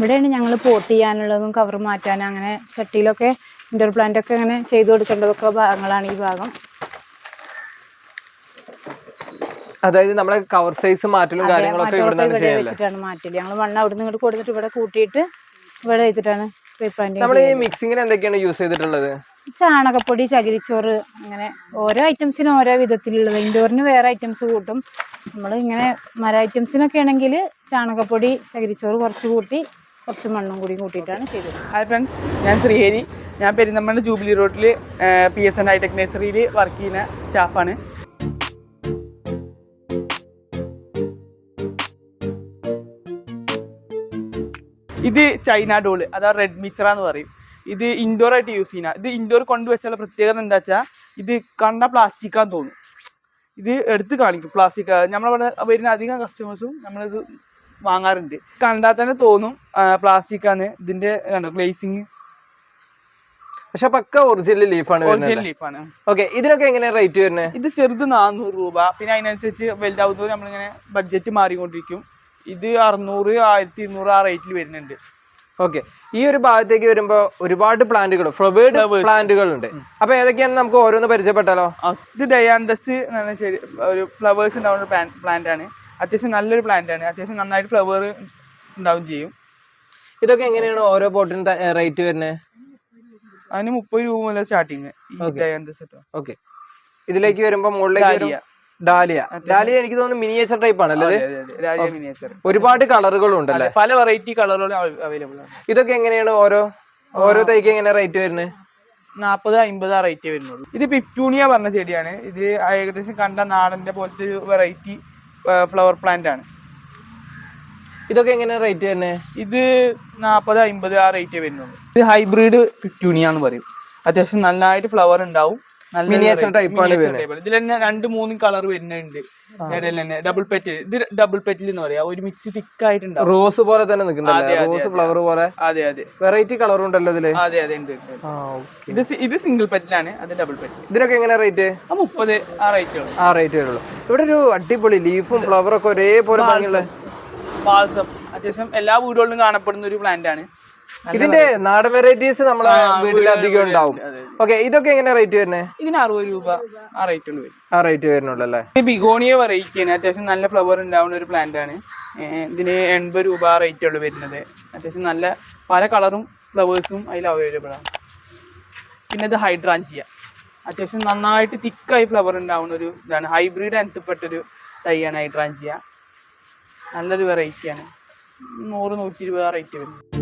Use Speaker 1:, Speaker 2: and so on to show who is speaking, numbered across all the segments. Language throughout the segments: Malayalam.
Speaker 1: ഇവിടെയാണ് ഞങ്ങൾ പോട്ട് ചെയ്യാനുള്ളതും കവർ മാറ്റാൻ അങ്ങനെ ചട്ടിയിലൊക്കെ ഇൻഡോർ പ്ലാന്റ് ഒക്കെ അങ്ങനെ ചെയ്തു കൊടുക്കേണ്ടതൊക്കെ ഭാഗങ്ങളാണ് ഈ ഭാഗം.
Speaker 2: അതായത് നമ്മളെ കവർ സൈസ് മാറ്റലും കാര്യങ്ങളൊക്കെ ഇവിടെ
Speaker 1: വെച്ചിട്ടാണ് മാറ്റൽ. ഞങ്ങൾ മണ്ണ് അവിടെ നിന്ന് ഇങ്ങോട്ട് കൊടുത്തിട്ട് ഇവിടെ കൂട്ടിയിട്ട് ഇവിടെ വെച്ചിട്ടാണ്
Speaker 2: നമ്മൾ ഈ മിക്സിങ്ങിന് എന്തൊക്കെയാണ് യൂസ് ചെയ്തിട്ടുള്ളത്?
Speaker 1: ചാണകപ്പൊടി ചകിരിച്ചോറ് അങ്ങനെ ഓരോ ഐറ്റംസിന് ഓരോ വിധത്തിലുള്ളത്. ഇൻഡോറിന് വേറെ ഐറ്റംസ് കൂട്ടും. നമ്മൾ ഇങ്ങനെ മര ഐറ്റംസിനൊക്കെ ആണെങ്കിൽ ചാണകപ്പൊടി ചകിരിച്ചോറ് കുറച്ച് കൂട്ടി കുറച്ച് മണ്ണും കൂടി കൂട്ടിയിട്ടാണ് ചെയ്തത്.
Speaker 3: ഹായ് ഫ്രണ്ട്സ് ഞാൻ ശ്രീഹരി. ഞാൻ പെരിന്തമണ്ണ ജൂബിലി റോഡിൽ പി എസ് എൻ ഹൈടെക് നഴ്സറിയിൽ വർക്ക് ചെയ്യുന്ന സ്റ്റാഫാണ്. ഇത് ചൈന ഡോൾ അതാ റെഡ് മിച്ചറ എന്ന് പറയും. ഇത് ഇൻഡോർ ആയിട്ട് യൂസ് ചെയ്യുന്ന ഇത് ഇൻഡോർ കൊണ്ടുവച്ചുള്ള പ്രത്യേകത എന്താ വെച്ചാൽ ഇത് കണ്ട പ്ലാസ്റ്റിക്കാന്ന് തോന്നും. ഇത് എടുത്ത് കാണിക്കും പ്ലാസ്റ്റിക്. നമ്മളവിടെ വരുന്ന അധികം കസ്റ്റമേഴ്സും നമ്മളിത് വാങ്ങാറുണ്ട്. കണ്ടാൽ തന്നെ തോന്നും പ്ലാസ്റ്റിക് ആണ്. ഇതിന്റെ കണ്ടോ ഗ്ലേസിങ്
Speaker 2: പക്ഷെ പക്ക ഒറിജിനൽ ലീഫാണ്
Speaker 3: ഒറിജിനൽ ലീഫാണ്
Speaker 2: ഓക്കെ ഇതിനൊക്കെ എങ്ങനെയാണ് റേറ്റ് വരുന്നത്
Speaker 3: ഇത് ചെറുത് നാനൂറ് രൂപ. പിന്നെ അതിനനുസരിച്ച് വലുതാവുന്നത് നമ്മളിങ്ങനെ ബഡ്ജറ്റ് മാറിക്കൊണ്ടിരിക്കും. ഇത് അറുന്നൂറ് ആയിരത്തി ഇരുന്നൂറ് ആ റേറ്റിൽ വരുന്നുണ്ട്.
Speaker 2: ഓക്കെ ഈ ഒരു ഭാഗത്തേക്ക് വരുമ്പോ ഒരുപാട് പ്ലാന്റുകൾ ഫ്ലവേഡ്
Speaker 3: പ്ലാന്റുകളുണ്ട്
Speaker 2: പ്ലാന്റുകൾ ഉണ്ട് അപ്പൊ ഏതൊക്കെയാണ് നമുക്ക് ഓരോന്ന് പരിചയപ്പെട്ടാലോ?
Speaker 3: ഇത് ഡയാൻഡസ് ഒരു ഫ്ലവേഴ്സ് ഉണ്ടാവുന്ന പ്ലാന്റ് ആണ്. അത്യാവശ്യം നല്ലൊരു പ്ലാന്റ് ആണ്. അത്യാവശ്യം നന്നായിട്ട് ഫ്ലവർ ഉണ്ടാവും ചെയ്യും.
Speaker 2: ഇതൊക്കെ എങ്ങനെയാണ് ഓരോ പോട്ടിന് റേറ്റ് വരുന്നത്
Speaker 3: അതിന് മുപ്പത് രൂപ മുതൽ സ്റ്റാർട്ടിങ്
Speaker 2: ഓക്കെ ഇതിലേക്ക് വരുമ്പോ മുകളിലേക്ക്
Speaker 3: ഡാലിയ.
Speaker 2: ഡാലിയ. എനിക്ക് തോന്നുന്നു മിനിയേച്ചർ ടൈപ്പ്
Speaker 3: ആണ് മിനിയേച്ചർ
Speaker 2: ഒരുപാട് കളറുകളും ഉണ്ടല്ലേ?
Speaker 3: പല വെറൈറ്റി കളറുകളും അവൈലബിൾ ആണ്.
Speaker 2: ഇതൊക്കെ എങ്ങനെയാണ് ഓരോ ഓരോ തൈക്ക് എങ്ങനെ റേറ്റ് വരുന്നത്
Speaker 3: നാൽപ്പത് അമ്പത് റേറ്റ് വരുന്നുള്ളൂ. ഇത് പിപ്റ്റൂണിയ പറഞ്ഞ ചെടിയാണ്. ഇത് ഏകദേശം കണ്ട നാടന്റെ പോലത്തെ ഒരു വെറൈറ്റി ഫ്ലവർ പ്ലാന്റ് ആണ്.
Speaker 2: ഇതൊക്കെ എങ്ങനെ റേറ്റ് തന്നെ?
Speaker 3: ഇത് നാൽപ്പത് അമ്പത് ആ റേറ്റ് വരുന്നുള്ളൂ. ഇത് ഹൈബ്രിഡ് എന്ന് പറയും. അത്യാവശ്യം നന്നായിട്ട് ഫ്ലവർ ഉണ്ടാവും. നല്ല ടൈപ്പ്
Speaker 2: type
Speaker 3: ഇതിൽ തന്നെ രണ്ട് മൂന്ന് കളർ വരുന്നുണ്ട്. ഇടയിൽ തന്നെ. ഡബിൾ പെറ്റ് ഇത് ഡബിൾ പെറ്റിൽ എന്ന് പറയാ. തിക്ക് ആയിട്ടുണ്ട്
Speaker 2: റോസ് പോലെ തന്നെ
Speaker 3: അതെ,
Speaker 2: റോസ് ഫ്ലവർ പോലെ?
Speaker 3: അതെ അതെ.
Speaker 2: വെറൈറ്റി കളർ ഉണ്ടല്ലോ ഇതിൽ?
Speaker 3: അതെ അതെ ഉണ്ട് ഇത് ഇത് സിംഗിൾ പെറ്റിലാണ് അത് ഡബിൾ പെറ്റ്
Speaker 2: ഇതിനൊക്കെ എങ്ങനെ റേറ്റ്
Speaker 3: ആ മുപ്പത് ആ റേറ്റ്
Speaker 2: ആ റേറ്റ് വരുള്ളൂ. ഇവിടെ ഒരു അടിപൊളി ലീഫും ഫ്ലവറും ഒക്കെ ഒരേപോലെ ഭംഗിയുള്ള
Speaker 3: ബാൽസം അത്യാവശ്യം എല്ലാ വീടുകളിലും കാണപ്പെടുന്ന ഒരു പ്ലാന്റ് ആണ്.
Speaker 2: ഇതിന്റെ നാടൻ വെറൈറ്റീസ് നമ്മളെ വീട്ടിൽ അധികം ഉണ്ടാവും. ഓക്കെ ഇതൊക്കെ എങ്ങനെ റേറ്റ് വരുന്നത്
Speaker 3: ഇതിന് അറുപത് രൂപ ആ റേറ്റ്
Speaker 2: ആ റേറ്റ് വരുന്നുള്ളൂ അല്ലേ?
Speaker 3: ബിഗോണിയ വെറൈറ്റി ആണ്. അത്യാവശ്യം നല്ല ഫ്ലവർ ഉണ്ടാവുന്ന ഒരു പ്ലാന്റ് ആണ്. ഇതിന് എൺപത് രൂപ ആ റേറ്റ് ഉള്ളു വരുന്നത്. അത്യാവശ്യം നല്ല പല കളറും ഫ്ലവേഴ്സും അതിൽ അവൈലബിൾ ആണ്. പിന്നെ ഇത് ഹൈഡ്രാഞ്ചിയ അത്യാവശ്യം നന്നായിട്ട് തിക്കായി ഫ്ലവർ ഉണ്ടാവുന്ന ഒരു ഇതാണ്. ഹൈബ്രിഡ് അനത്തപ്പെട്ടൊരു തൈയാണ് ഹൈഡ്രാഞ്ചിയ നല്ലൊരു വെറൈറ്റിയാണ് നൂറ് നൂറ്റി ഇരുപത് റേറ്റ് വരും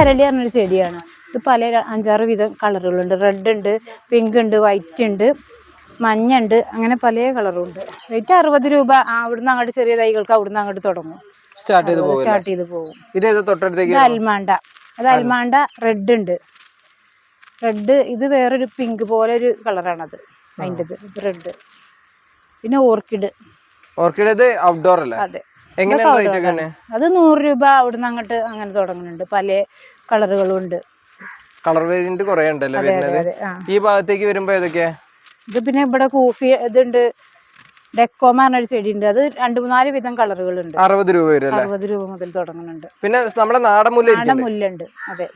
Speaker 1: അരളി പറഞ്ഞൊരു ചെടിയാണ്. ഇത് പല അഞ്ചാറ് വിധം കളറുകളുണ്ട്. റെഡ് ഉണ്ട് പിങ്ക് ഉണ്ട് വൈറ്റ് ഉണ്ട് മഞ്ഞ ഉണ്ട് അങ്ങനെ പല കളറും ഉണ്ട് റേറ്റ് അറുപത് രൂപ. അവിടുന്ന് അങ്ങോട്ട് ചെറിയ തൈകൾക്ക് അവിടുന്ന് അങ്ങോട്ട് തുടങ്ങും.
Speaker 2: സ്റ്റാർട്ട് ചെയ്ത് പോകും
Speaker 1: സ്റ്റാർട്ട് ചെയ്ത് പോകും ഇത് അൽമാണ്ട. അത് അൽമാണ്ട റെഡ് ഉണ്ട്. റെഡ് ഇത് വേറൊരു പിങ്ക് പോലെ ഒരു കളറാണത് അതിന്റെ ഇത് റെഡ് പിന്നെ ഓർക്കിഡ്
Speaker 2: ഓർക്കിഡ് ഔട്ട്ഡോർ അല്ലേ?
Speaker 1: അതെ. അത് നൂറ് രൂപ അവിടുന്ന് അങ്ങോട്ട് അങ്ങനെ തുടങ്ങുന്നുണ്ട്. പല കളറുകളും ഉണ്ട്.
Speaker 2: കളർ വേരിയന്റ് കുറെ ഉണ്ടല്ലോ വരുന്നത്? ഈ ഭാഗത്തേക്ക് വരുമ്പോ ഏതൊക്കെയാ?
Speaker 1: ഇത് പിന്നെ ഇവിടെ കൂഫി ഇതുണ്ട്. ഡെക്കോമ പറഞ്ഞൊരു ചെടി ഉണ്ട് അത് രണ്ട് മൂന്നാൽ വിധം കളറുകളുണ്ട്.
Speaker 2: അറുപത് രൂപ വരും
Speaker 1: അറുപത് രൂപ മുതൽ തുടങ്ങുന്നുണ്ട്.
Speaker 2: പിന്നെ നമ്മുടെ നാടൻ മുല്ല
Speaker 1: നാടൻ മുല്ലുണ്ട്. അതെ.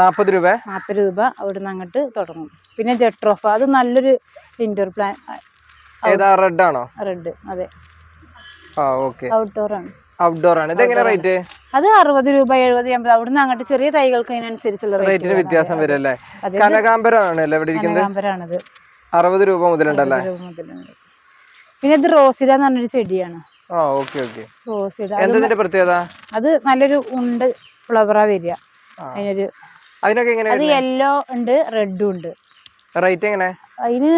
Speaker 2: നാപ്പത് രൂപ?
Speaker 1: നാൽപ്പത് രൂപ അവിടുന്ന് അങ്ങോട്ട് തുടങ്ങും. പിന്നെ ജെട്രോഫ. അത് നല്ലൊരു ഇൻഡോർ പ്ലാൻ
Speaker 2: ഏതാ റെഡ് ആണോ?
Speaker 1: റെഡ് അതെ. ഔട്ട്ഡോർ ആണ്.
Speaker 2: ഔട്ട്ഡോർ ആണ്. ഇതെങ്ങനെ റേറ്റ്
Speaker 1: അത് അറുപത് രൂപ എഴുപത് എൺപത് അവിടുന്ന് അങ്ങോട്ട് ചെറിയ തൈകൾക്ക് അതിനനുസരിച്ചുള്ള
Speaker 2: റേറ്റിന് വ്യത്യാസം വരും അല്ലേ അല്ലേ ഇവിടെ ഇരിക്കുന്നത്? അറുപത് രൂപ മുതലുണ്ടല്ലേ?
Speaker 1: പിന്നെ ഇത് റോസില എന്ന് പറഞ്ഞൊരു ചെടിയാണ്. റോസില.
Speaker 2: എന്തതിന്റെ പ്രത്യേകത?
Speaker 1: അത് നല്ലൊരു ഉണ്ട് ഫ്ലവറാ വരിക. അതിനൊരു
Speaker 2: അതിനൊക്കെ എങ്ങനെ
Speaker 1: അത് യെല്ലോ ഉണ്ട് റെഡും ഉണ്ട്.
Speaker 2: റേറ്റ് എങ്ങനെ?
Speaker 1: അതിന്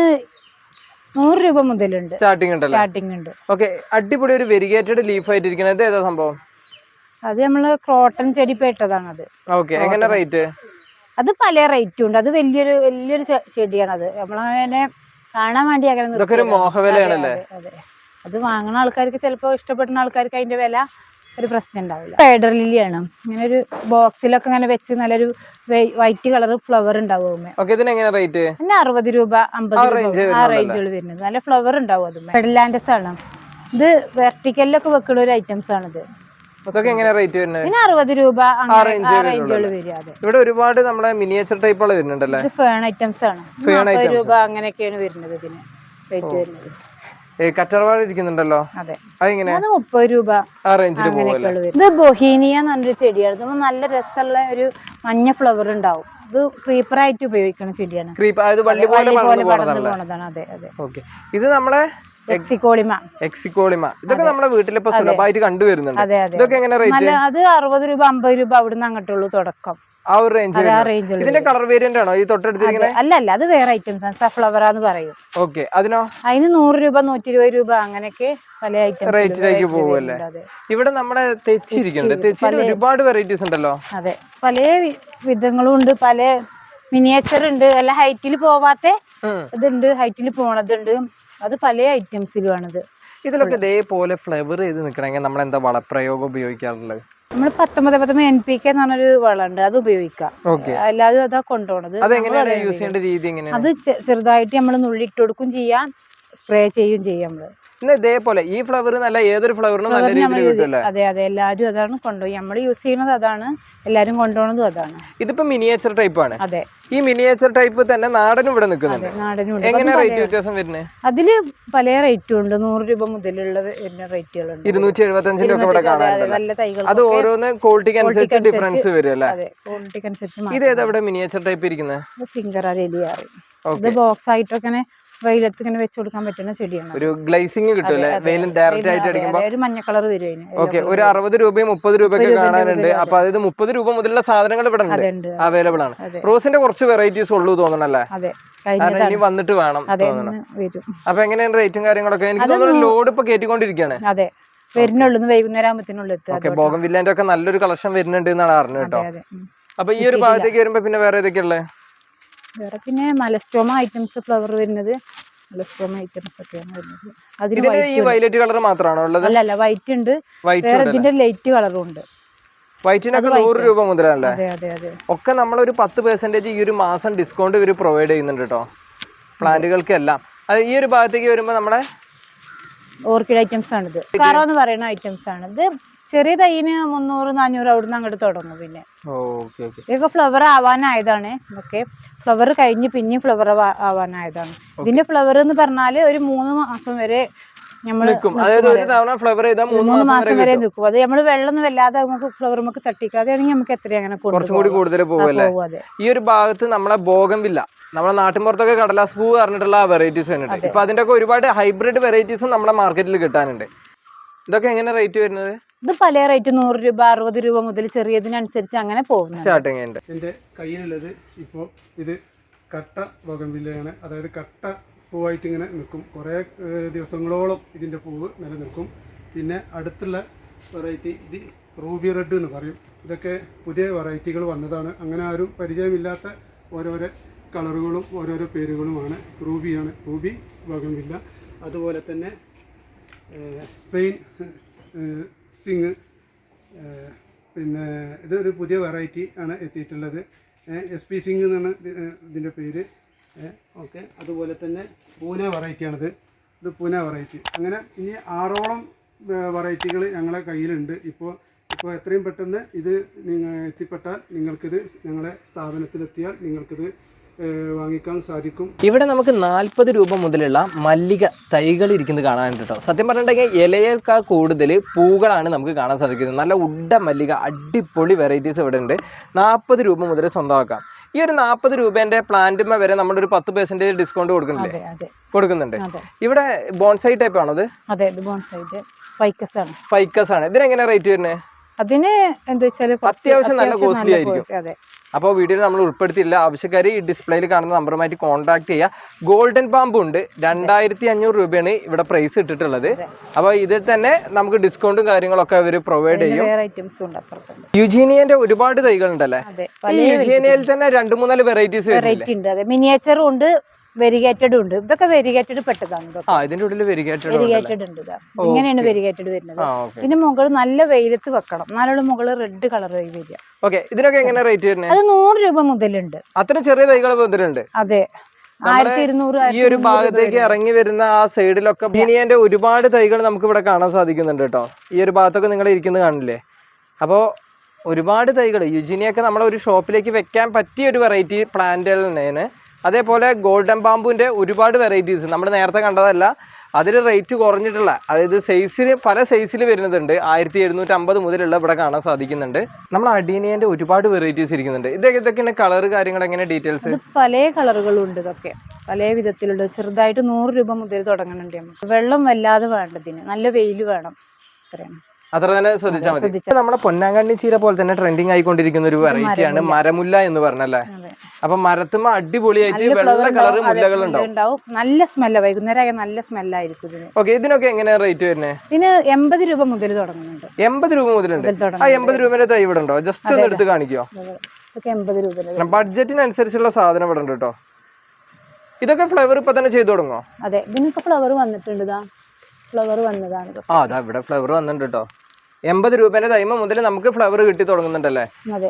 Speaker 1: നൂറ് രൂപ മുതലുണ്ട്.
Speaker 2: സ്റ്റാർട്ടിംഗ് ഉണ്ട്
Speaker 1: സ്റ്റാർട്ടിംഗ് ഉണ്ട്.
Speaker 2: ഓക്കെ അടിപൊളി ഒരു വെരിഗേറ്റഡ് ലീഫ് ആയിട്ടിരിക്കുന്നത്. ഏതാ സംഭവം?
Speaker 1: അത് നമ്മൾ ക്രോട്ടൺ ചെടി പെട്ടതാണത്.
Speaker 2: ഓക്കെ എങ്ങനെ റേറ്റ്
Speaker 1: അത് പല റേറ്റും ഉണ്ട്. അത് വലിയൊരു വലിയൊരു ചെടിയാണ് ചെടിയാണത്. നമ്മളങ്ങനെ കാണാൻ വേണ്ടി അങ്ങനെ.
Speaker 2: മോഹവിലയാണല്ലേ?
Speaker 1: അതെ, അതെ അത്. വാങ്ങുന്ന ആൾക്കാർക്ക് ചിലപ്പോ ഇഷ്ടപ്പെടുന്ന ആൾക്കാർക്ക് അതിന്റെ വില ഒരു പ്രശ്നം ഉണ്ടാവില്ല. പേഡർ ലില്ലിയാണ്. ഇങ്ങനെ ഒരു ബോക്സിലൊക്കെ ഇങ്ങനെ വെച്ച് നല്ലൊരു വൈറ്റ് കളർ ഫ്ലവർ ഉണ്ടാവും
Speaker 2: ഓക്കെ ഇതിന് എങ്ങനെ റേറ്റ്?
Speaker 1: പിന്നെ അറുപത് രൂപ അമ്പത് രൂപ ആ റേഞ്ചുകൾ വരുന്നത്. നല്ല ഫ്ലവർ ഉണ്ടാവും അത് പെഡലാൻഡസ് ആണ് ഇത് വെർട്ടിക്കലിലൊക്കെ വെക്കുന്ന ഒരു ഐറ്റംസ് ആണിത്
Speaker 2: ഇതൊക്കെ എങ്ങനെ റേറ്റ് വരുന്നത്?
Speaker 1: പിന്നെ അറുപത് രൂപ
Speaker 2: ഇവിടെ ഒരുപാട് നമ്മുടെ മിനിയേച്ചർ ടൈപ്പുകൾ വരുന്നുണ്ടല്ലേ?
Speaker 1: ഇത് ഫേൺ ഐറ്റംസ് ആണ്. രൂപ അങ്ങനെയൊക്കെയാണ് വരുന്നത് ഇതിന്. റേറ്റ് വരുന്നത്.
Speaker 2: ഏ കറ്റർവാട് ഇരിക്കുന്നുണ്ടല്ലോ?
Speaker 1: അതെ.
Speaker 2: അതെങ്ങനെ?
Speaker 1: അത് മുപ്പത് രൂപ
Speaker 2: ആ റേഞ്ചിൽ
Speaker 1: വരും ഇത് ബൊഹീനിയ എന്ന് പറഞ്ഞൊരു ചെടിയാണ്. നല്ല രസമുള്ള ഒരു മഞ്ഞ ഫ്ലവർ ഉണ്ടാവും. ഇത് ക്രീപ്പറായിട്ട് ഉപയോഗിക്കുന്ന ചെടിയാണ്.
Speaker 2: ക്രീപ്പ് അതായത് വള്ളി പോലെ
Speaker 1: പോണതാണ് അതെ അതെ.
Speaker 2: ഓക്കെ ഇത് നമ്മളെ
Speaker 1: എക്സിക്കോളിമ
Speaker 2: എക്സിക്കോളിമ ഇതൊക്കെ നമ്മുടെ വീട്ടിലിപ്പോ സുലഭമായിട്ട് കണ്ടുവരുന്നുണ്ട്. ഇതൊക്കെ എങ്ങനെ റേറ്റ്
Speaker 1: അത് അറുപത് രൂപ അമ്പത് രൂപ അവിടുന്ന് അങ്ങോട്ടുള്ളൂ തുടക്കം.
Speaker 2: ആ ഒരു റേഞ്ച് ഇതിന്റെ കളർ വേരിയന്റ് ആണോ? ഈ തൊട്ടടുത്തിരിക്കുന്നത്
Speaker 1: അല്ല അല്ല അത് വേറെ ഐറ്റംസ് ആണ്. സഫ്ലവർ എന്ന് പറയും.
Speaker 2: ഓക്കെ അതിനോ?
Speaker 1: അതിന് നൂറ് രൂപ നൂറ്റി ഇരുപത് രൂപ അങ്ങനെയൊക്കെ പല ഐറ്റംസ്
Speaker 2: റേറ്റിലേക്ക് പോകുമല്ലേ ഇവിടെ നമ്മുടെ തെച്ചിരിക്കുന്നുണ്ട്. തെച്ചിയിൽ ഒരുപാട് വെറൈറ്റീസ് ഉണ്ടല്ലോ?
Speaker 1: അതെ. പല വിധങ്ങളും ഉണ്ട്. പല മിനിയേച്ചർ ഉണ്ട്. അല്ല ഹൈറ്റിൽ പോവാത്ത. ഇതുണ്ട്. ഹൈറ്റിൽ പോണതുണ്ട്. അത് പല ഐറ്റംസിലും ആണിത്
Speaker 2: ഇതിലൊക്കെ ഇതേപോലെ ഫ്ലേവർ ചെയ്ത് നിൽക്കണമെങ്കിൽ നമ്മൾ എന്താ വളപ്രയോഗം ഉപയോഗിക്കാറുള്ളത്?
Speaker 1: നമ്മൾ പത്തൊമ്പത് പത്തൊമ്പത് എൻ പി കെ എന്ന് പറഞ്ഞൊരു വളമുണ്ട്. അത് ഉപയോഗിക്കാം.
Speaker 2: അല്ലാതെ
Speaker 1: എല്ലാവരും അതാ കൊണ്ടുപോണത്. അത് ചെറുതായിട്ട് നമ്മൾ നുള്ളിട്ട് കൊടുക്കും ചെയ്യാം. സ്പ്രേ ചെയ്യും ചെയ്യാം നമ്മൾ.
Speaker 2: ഇന്ന് ഇതേപോലെ ഈ ഫ്ലവർ നല്ല ഏതൊരു ഫ്ലവറിനും നല്ല രീതിയിൽ കിട്ടുമല്ലേ
Speaker 1: അതെ അതെ എല്ലാവരും അതാണ് കൊണ്ടുപോയി. നമ്മൾ യൂസ് ചെയ്യുന്നത് അതാണ് എല്ലാവരും കൊണ്ടുപോകുന്നതും അതാണ്.
Speaker 2: ഇതിപ്പോ മിനിയേച്ചർ ടൈപ്പ് ആണ്.
Speaker 1: അതെ.
Speaker 2: ഈ മിനിയേച്ചർ ടൈപ്പ് തന്നെ നാടനും ഇവിടെ നിൽക്കുന്നുണ്ട്. എങ്ങനെ റേറ്റ് വ്യത്യാസം വരുന്നത്
Speaker 1: അതിൽ പല റേറ്റും ഉണ്ട്. നൂറ് രൂപ മുതലുള്ള റേറ്റുകളുണ്ട്
Speaker 2: ഇരുന്നൂറ്റി എഴുപത്തി അഞ്ചിന്റെ ഒക്കെ ഇവിടെ
Speaker 1: അതെ, അതെ, നല്ല തൈകൾ
Speaker 2: അത് ഓരോന്ന് ക്വാളിറ്റിക്ക് അനുസരിച്ച് ഡിഫറൻസ് വരും അല്ലേ?
Speaker 1: ക്വാളിറ്റിക്ക് അനുസരിച്ച്
Speaker 2: ഇത് ഏതാ ഇവിടെ മിനിയേച്ചർ ടൈപ്പ് ഇരിക്കുന്നത്
Speaker 1: ഫിംഗർ എലിയാറ് ഇത്
Speaker 2: ഓക്കെ
Speaker 1: ബോക്സ് ആയിട്ടൊക്കെ വെയിലത്ത് ഇങ്ങനെ വെച്ച് കൊടുക്കാൻ പറ്റുന്ന ചെടിയാണ്.
Speaker 2: ഒരു ഗ്ലൈസിംഗ് കിട്ടും അല്ലേ? വെയിലും ഡയറക്റ്റ് ആയിട്ട് അടിക്കുമ്പോൾ
Speaker 1: ഒരു മഞ്ഞ കളർ വരും അതിന്.
Speaker 2: ഓക്കെ ഒരു അറുപത് രൂപയും മുപ്പത് രൂപയൊക്കെ കാണാനുണ്ട്. അപ്പൊ അതായത് മുപ്പത് രൂപ മുതലുള്ള സാധനങ്ങൾ ഇവിടെ ഉണ്ട്. അവൈലബിൾ ആണ്. റോസിന്റെ കുറച്ച് വെറൈറ്റീസ് ഉള്ളൂ തോന്നണല്ലേ കാരണം ഇനി വന്നിട്ട് വേണം തോന്നണം. അപ്പൊ എങ്ങനെയാണ് റേറ്റും കാര്യങ്ങളൊക്കെ? എനിക്ക് തോന്നുന്നു ലോഡ് ഇപ്പൊ കയറ്റിക്കൊണ്ടിരിക്കുകയാണ്
Speaker 1: അതെ. വരുന്നുള്ളൂ വൈകുന്നേരം
Speaker 2: ഓക്കെ ബോഗം വില്ലാന്റെ ഒക്കെ നല്ലൊരു കളക്ഷൻ വരുന്നുണ്ട് എന്നാണ് അറിഞ്ഞു കേട്ടോ. അപ്പൊ ഈ ഒരു ഭാഗത്തേക്ക് വരുമ്പോ പിന്നെ വേറെ ഏതൊക്കെയുള്ളത്
Speaker 1: വേറെ പിന്നെ മലസ്റ്റോമ ഐറ്റംസ് ഫ്ലവർ വരുന്നത് മലസ്റ്റോമ ഐറ്റംസ് ഒക്കെയാണ് വരുന്നത്. അതിന്
Speaker 2: ഈ വയലറ്റ് കളർ മാത്രമാണോ ഉള്ളത്?
Speaker 1: അല്ല അല്ല വൈറ്റ് ഉണ്ട്. വേറെ ഇതിന്റെ ലൈറ്റ് കളറും ഉണ്ട്.
Speaker 2: വൈറ്റിനൊക്കെ നൂറ് രൂപ മുതലല്ലേ ഒക്കെ നമ്മളൊരു പത്ത് പെർസെന്റേജ് ഈ ഒരു മാസം ഡിസ്കൗണ്ട് ഇവർ പ്രൊവൈഡ് ചെയ്യുന്നുണ്ട് കേട്ടോ പ്ലാന്റുകൾക്ക് എല്ലാം അത് ഈ ഒരു ഭാഗത്തേക്ക് വരുമ്പോൾ നമ്മളെ
Speaker 1: ഓർക്കിഡ് ഐറ്റംസ് ആണിത്. കറോ എന്ന് പറയുന്ന ഐറ്റംസ് ആണ് ഇത് ചെറിയ തൈന് മുന്നൂറ് നാനൂറ് അവിടുന്ന് അങ്ങോട്ട് തുടങ്ങും പിന്നെ. ഇതൊക്കെ ഫ്ലവർ ആവാനായതാണ്. ഇതൊക്കെ ഫ്ലവർ കഴിഞ്ഞ് പിന്നെ ഫ്ലവർ ആവാനായതാണ്. ഇതിന്റെ ഫ്ലവർ എന്ന് പറഞ്ഞാൽ ഒരു മൂന്ന് മാസം വരെ നമ്മൾ
Speaker 2: മൂന്ന് മാസം വരെ
Speaker 1: നിൽക്കും അത് നമ്മൾ വെള്ളം വല്ലാതെ നമുക്ക് ഫ്ലവർ നമുക്ക് തട്ടിക്കാതെയാണെങ്കിൽ നമുക്ക് എത്ര അങ്ങനെ
Speaker 2: കുറച്ചും കൂടി കൂടുതൽ പോവല്ലേ ഈ ഒരു ഭാഗത്ത് നമ്മളെ ബോഗംവില്ല നമ്മളെ നാട്ടിൻപുറത്തൊക്കെ കടലാസ് പൂ പറഞ്ഞിട്ടുള്ള വെറൈറ്റീസ് കണ്ടിട്ടുണ്ട് ഇപ്പൊ അതിന്റെ ഒക്കെ ഒരുപാട് ഹൈബ്രിഡ് വെറൈറ്റീസും നമ്മുടെ മാർക്കറ്റിൽ കിട്ടാനുണ്ട്. ഇതൊക്കെ എങ്ങനെ റേറ്റ് വരുന്നത്?
Speaker 1: ഇത് പല റേറ്റ് നൂറ് രൂപ അറുപത് രൂപ മുതൽ ചെറിയതിനനുസരിച്ച് അങ്ങനെ പോകുന്നു
Speaker 2: സ്റ്റാർട്ടിങ് ഉണ്ട്
Speaker 4: എന്റെ കയ്യിലുള്ളത് ഇപ്പോൾ ഇത് കട്ട വകമ്പില്ലയാണ് അതായത് കട്ട പൂവായിട്ട് ഇങ്ങനെ നിൽക്കും. കുറേ ദിവസങ്ങളോളം ഇതിന്റെ പൂവ് നിലനിൽക്കും. പിന്നെ അടുത്തുള്ള വെറൈറ്റി ഇത് റൂബി റെഡ് എന്ന് പറയും. ഇതൊക്കെ പുതിയ വെറൈറ്റികൾ വന്നതാണ്. അങ്ങനെ ആരും പരിചയമില്ലാത്ത ഓരോരോ കളറുകളും ഓരോരോ പേരുകളുമാണ്. റൂബിയാണ്. റൂബി ബോഗൻവില്ല അതുപോലെ തന്നെ സ്പെയിൻ ഏഹ്, പിന്നെ ഇതൊരു പുതിയ വെറൈറ്റി ആണ് എത്തിയിട്ടുള്ളത്. എസ് പി സിംഗ് എന്നാണ് ഇത്, ഇതിന്റെ പേര്. ഓക്കെ. അതുപോലെ തന്നെ പൂന വെറൈറ്റിയാണിത് ഇത് പൂന വെറൈറ്റി അങ്ങനെ ഇനി ആറോളം വെറൈറ്റികൾ ഞങ്ങളെ കയ്യിലുണ്ട്. ഇപ്പോൾ ഇപ്പോൾ എത്രയും പെട്ടെന്ന് ഇത് നിങ്ങൾ എത്തിപ്പെട്ടാൽ നിങ്ങൾക്കിത് ഞങ്ങളെ സ്ഥാപനത്തിലെത്തിയാൽ നിങ്ങൾക്കിത് വാങ്ങിക്കാൻ സാധിക്കും.
Speaker 2: ഇവിടെ നമുക്ക് നാൽപ്പത് രൂപ മുതലുള്ള മല്ലിക തൈകൾ ഇരിക്കുന്നത് കാണാനുണ്ട് കേട്ടോ സത്യം പറഞ്ഞിട്ടുണ്ടെങ്കിൽ ഇലയേക്കാൾ കൂടുതൽ പൂകളാണ് നമുക്ക് കാണാൻ സാധിക്കുന്നത്. നല്ല ഉഡ മല്ലിക അടിപൊളി വെറൈറ്റീസ് ഇവിടെ ഉണ്ട്. നാൽപ്പത് രൂപ മുതൽ സ്വന്തമാക്കാം. ഈ ഒരു നാൽപ്പത് രൂപേന്റെ പ്ലാന്റുമ വരെ നമ്മളൊരു പത്ത് പെർസെന്റേജ് ഡിസ്കൗണ്ട് കൊടുക്കുന്നില്ലേ
Speaker 1: അതെ അതെ.
Speaker 2: കൊടുക്കുന്നുണ്ട്. ഇവിടെ ബോൺസൈ ടൈപ്പ് ആണോ അത്
Speaker 1: അതെ ഇത് ബോൺസൈറ്റ് ഫൈക്കസ് ആണ്.
Speaker 2: ഫൈക്കസ് ആണ്. ഇതിനെങ്ങനെ റേറ്റ് വരുന്നത്
Speaker 1: അതിന് എന്താ വെച്ചാൽ
Speaker 2: അത്യാവശ്യം നല്ല കോസ്റ്റ്ലി ആയിരിക്കും. അപ്പോൾ വീഡിയോയിൽ നമ്മൾ ഉൾപ്പെടുത്തിയില്ല ആവശ്യക്കാർ ഈ ഡിസ്പ്ലേയിൽ കാണുന്ന നമ്പറുമായിട്ട് കോൺടാക്ട് ചെയ്യുക ഗോൾഡൻ പാമ്പ് ഉണ്ട്. രണ്ടായിരത്തി അഞ്ഞൂറ് രൂപയാണ് ഇവിടെ പ്രൈസ് ഇട്ടിട്ടുള്ളത്. അപ്പോൾ ഇതിൽ തന്നെ നമുക്ക് ഡിസ്കൗണ്ടും കാര്യങ്ങളൊക്കെ അവർ പ്രൊവൈഡ് ചെയ്യും. യുജീനിയന്റെ ഒരുപാട് തൈകൾ ഉണ്ടല്ലേ
Speaker 1: അതെ.
Speaker 2: ഈ യുജീനിയയിൽ തന്നെ രണ്ട് മൂന്നാൽ വെറൈറ്റീസ്
Speaker 1: ഉണ്ട്. മിനിയേച്ചറും ഉണ്ട്. വെരിഗേറ്റഡും ഉണ്ട്. ഇതൊക്കെ വെരിഗേറ്റഡ് പെട്ടതാണ്
Speaker 2: ഇതിന്റെ ഉള്ളിൽ വെരിഗേറ്റഡ്
Speaker 1: വെരിഗേറ്റഡ് ഉണ്ട് ഇങ്ങനെയാണ് വെരിഗേറ്റഡ് വരുന്നത്. പിന്നെ മുകളിൽ നല്ല വെയിലത്ത് വെക്കണം. എന്നാലുള്ള മുകളിൽ റെഡ് കളർ ആയി വരിക.
Speaker 2: ഓക്കെ ഇതിനൊക്കെ എങ്ങനെ റേറ്റ് വരുന്നത്
Speaker 1: അത് നൂറ് രൂപ മുതലുണ്ട്.
Speaker 2: അത്ര ചെറിയ തൈകൾ മുതലുണ്ട്?
Speaker 1: അതെ.
Speaker 2: ഈ ഒരു ഭാഗത്തേക്ക് ഇറങ്ങി വരുന്ന ആ സൈഡിലൊക്കെ ബിനിയന്റെ ഒരുപാട് തൈകൾ നമുക്ക് ഇവിടെ കാണാൻ സാധിക്കുന്നുണ്ട് കേട്ടോ. ഈ ഒരു ഭാഗത്തൊക്കെ നിങ്ങൾ ഇരിക്കുന്നത് കാണില്ലേ? അപ്പോൾ ഒരുപാട് തൈകൾ യുജിനിയൊക്കെ നമ്മളെ ഒരു ഷോപ്പിലേക്ക് വെക്കാൻ പറ്റിയ ഒരു വെറൈറ്റി പ്ലാന്റുകൾ തന്നെയാണ് അതേപോലെ ഗോൾഡൻ ബാമ്പുവിന്റെ ഒരുപാട് വെറൈറ്റീസ്. നമ്മൾ നേരത്തെ കണ്ടതല്ല അതിൽ റേറ്റ് കുറഞ്ഞിട്ടുള്ള അതായത് സൈസിന് പല സൈസിൽ വരുന്നതുണ്ട് ആയിരത്തി എഴുന്നൂറ്റി അമ്പത് മുതലുള്ള ഇവിടെ കാണാൻ സാധിക്കുന്നുണ്ട്. നമ്മൾ അഡീനിയന്റെ ഒരുപാട് വെറൈറ്റീസ് ഇരിക്കുന്നുണ്ട്. ഇതൊക്കെ ഇതൊക്കെയാണ് കളർ കാര്യങ്ങൾ എങ്ങനെ ഡീറ്റെയിൽസ്?
Speaker 1: പല കളറുകളും ഉണ്ട് ഇതൊക്കെ. പല വിധത്തിലുണ്ട്. ചെറുതായിട്ട് നൂറ് രൂപ മുതൽ തുടങ്ങുന്നുണ്ട്. വെള്ളം വല്ലാതെ വേണ്ടതിന്. നല്ല വെയിൽ വേണം. ഇത്രയാണ്
Speaker 2: അത്ര തന്നെ ശ്രദ്ധിച്ചാൽ മതി. നമ്മുടെ പൊന്നാങ്കണ്ണി ചീര പോലെ തന്നെ ട്രെൻഡിങ് ആയിക്കൊണ്ടിരിക്കുന്ന ഒരു വെറൈറ്റി ആണ് മരമുല്ല എന്ന് പറഞ്ഞല്ലേ? അപ്പൊ മരത്തുമ്മ അടിപൊളിയായിട്ട് വെള്ള കളർ മുല്ലകൾ ഉണ്ടാവും.
Speaker 1: നല്ല സ്മെല്ല വൈകുന്നേരം നല്ല സ്മെല്ലായിരിക്കും
Speaker 2: ഓക്കെ ഇതിനൊക്കെ എങ്ങനെയാ റേറ്റ് വരുന്നത്
Speaker 1: ഇതിന് എൺപത് രൂപ മുതൽ തുടങ്ങുന്നുണ്ട്.
Speaker 2: എൺപത് രൂപ മുതലുണ്ട്. ആ എൺപത് രൂപയുടെ തൈ ഇവിടെ ഉണ്ടോ? ജസ്റ്റ് ഒന്ന് എടുത്ത് കാണിക്കോ.
Speaker 1: എൺപത് രൂപ
Speaker 2: ബഡ്ജറ്റിനനുസരിച്ചുള്ള സാധനം ഇവിടെ ഉണ്ട് കേട്ടോ. ഇതൊക്കെ ഫ്ലവർ ഇപ്പൊ തന്നെ ചെയ്തു തുടങ്ങോ
Speaker 1: അതെ ഇതിനൊക്കെ ഫ്ലവർ വന്നിട്ടുണ്ട് ഫ്ലവർ വന്നതാണ്.
Speaker 2: ആ അതാ ഇവിടെ ഫ്ലവർ വന്നിട്ടുണ്ട് എൺപത് രൂപേന്റെ തൈമ മുതൽ നമുക്ക് ഫ്ലവർ കിട്ടി തുടങ്ങുന്നുണ്ടല്ലേ?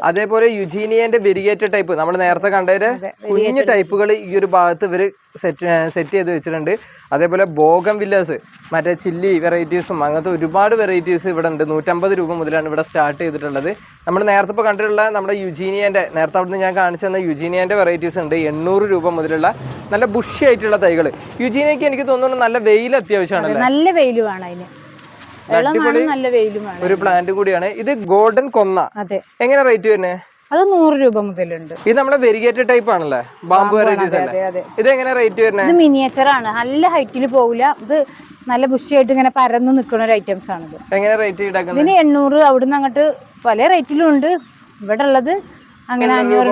Speaker 2: അതേപോലെ യുജീനിയന്റെ വെരിഗേറ്റഡ് ടൈപ്പ് നമ്മൾ നേരത്തെ
Speaker 1: കണ്ടതിൽ
Speaker 2: കുഞ്ഞ് ടൈപ്പുകൾ ഈ ഒരു ഭാഗത്ത് ഇവർ സെറ്റ് സെറ്റ് ചെയ്ത് വെച്ചിട്ടുണ്ട്. അതേപോലെ ബോഗം വില്ലേഴ്സ് മറ്റേ ചില്ലി വെറൈറ്റീസും അങ്ങനത്തെ ഒരുപാട് വെറൈറ്റീസ് ഇവിടെ ഉണ്ട്. നൂറ്റമ്പത് രൂപ മുതലാണ് ഇവിടെ സ്റ്റാർട്ട് ചെയ്തിട്ടുള്ളത്. നമ്മൾ നേരത്തെ ഇപ്പോൾ കണ്ടിട്ടുള്ള നമ്മുടെ യുജീനിയന്റെ നേരത്തെ അവിടുന്ന് ഞാൻ കാണിച്ചു തന്ന യുജീനിയന്റെ വെറൈറ്റീസ് ഉണ്ട്. എണ്ണൂറ് രൂപ മുതലുള്ള നല്ല ബുഷി ആയിട്ടുള്ള തൈകൾ യുജീനിയക്ക് എനിക്ക് തോന്നുന്നു നല്ല വെയിൽ അത്യാവശ്യമാണ്
Speaker 1: നല്ല വെയിൽ വേണം അതിന്. വെള്ളം നല്ല വെയിലും
Speaker 2: ഒരു പ്ലാന്റ് കൂടിയാണ്. ഇത് ഗോൾഡൻ കൊന്ന.
Speaker 1: അതെ.
Speaker 2: എങ്ങനെ റേറ്റ് വരുന്നത്
Speaker 1: അത് നൂറ് രൂപ മുതലുണ്ട്.
Speaker 2: ഇത് നമ്മുടെ വെരിഗേറ്റഡ് ടൈപ്പ് ആണല്ലേ? ബാമ്പു വെറൈറ്റീസ് അല്ലേ? ഇത് എങ്ങനെ റേറ്റ് വരുന്നത്
Speaker 1: ഇത് മിനിയേച്ചർ ആണ്. നല്ല ഹൈറ്റിൽ പോവില്ല. ഇത് നല്ല ബുഷിയായിട്ട് ഇങ്ങനെ പരന്ന് നിൽക്കുന്ന ഒരു ഐറ്റംസ് ആണിത്.
Speaker 2: എങ്ങനെ റേറ്റ്
Speaker 1: ഇതിന് എണ്ണൂറ് അവിടുന്ന് അങ്ങോട്ട് പല റേറ്റിലും ഉണ്ട്. ഇവിടെ ഉള്ളത് അങ്ങനെ അഞ്ഞൂറ്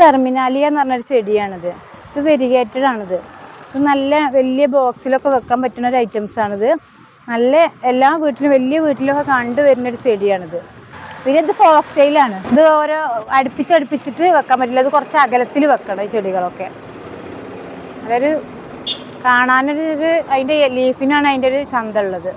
Speaker 1: ടെർമിനാലിയ എന്ന് പറഞ്ഞൊരു ചെടിയാണിത്. ഇത് വെരിഗേറ്റഡ് ആണിത്. ഇത് നല്ല വലിയ ബോക്സിലൊക്കെ വെക്കാൻ പറ്റുന്ന ഒരു ഐറ്റംസ് ആണിത്. നല്ല എല്ലാ വീട്ടിലും വലിയ വീട്ടിലൊക്കെ കണ്ടുവരുന്ന ഒരു ചെടിയാണിത്. പിന്നെ ഇത് ഫോക്സ്റ്റൈലാണ് ഇത് ഓരോ അടുപ്പിച്ചടുപ്പിച്ചിട്ട് വെക്കാൻ പറ്റില്ല. ഇത് കുറച്ച് അകലത്തിൽ വെക്കണം ഈ ചെടികളൊക്കെ. അതൊരു കാണാനൊരു അതിന്റെ ലീഫിനാണ് അതിന്റെ ഒരു ചന്ത ഉള്ളത്.